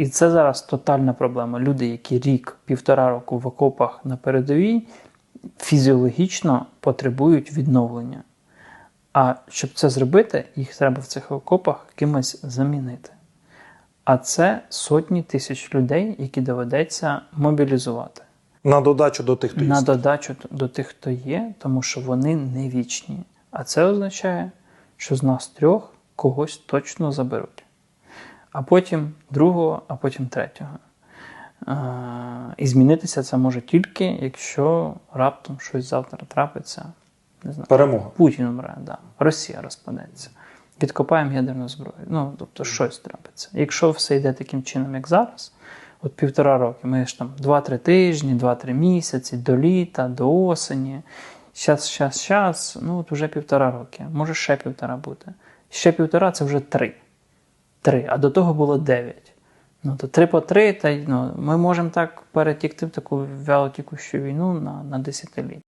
І це зараз тотальна проблема. Люди, які рік, півтора року в окопах на передовій, фізіологічно потребують відновлення. А щоб це зробити, їх треба в цих окопах кимось замінити. А це сотні тисяч людей, які доведеться мобілізувати. На додачу до тих, хто На є. додачу до тих, хто є, тому що вони не вічні. А це означає, що з нас трьох когось точно заберуть. А потім другого, а потім третього. І змінитися це може тільки, якщо раптом щось завтра трапиться. Не знаю. Перемога. Путін умре, да. Росія розпадеться. Відкопаємо ядерну зброю. Ну, тобто, щось трапиться. Якщо все йде таким чином, як зараз, от півтора роки, ми ж там 2-3 тижні, 2-3 місяці, до літа, до осені. Щас, щас, щас, ну от вже півтора роки. Може ще півтора бути. Ще півтора це вже три. Три, а до того було дев'ять. Ну, то три по три, та ну, ми можемо так перетікти в таку вялотікущу війну на, на десятиліття.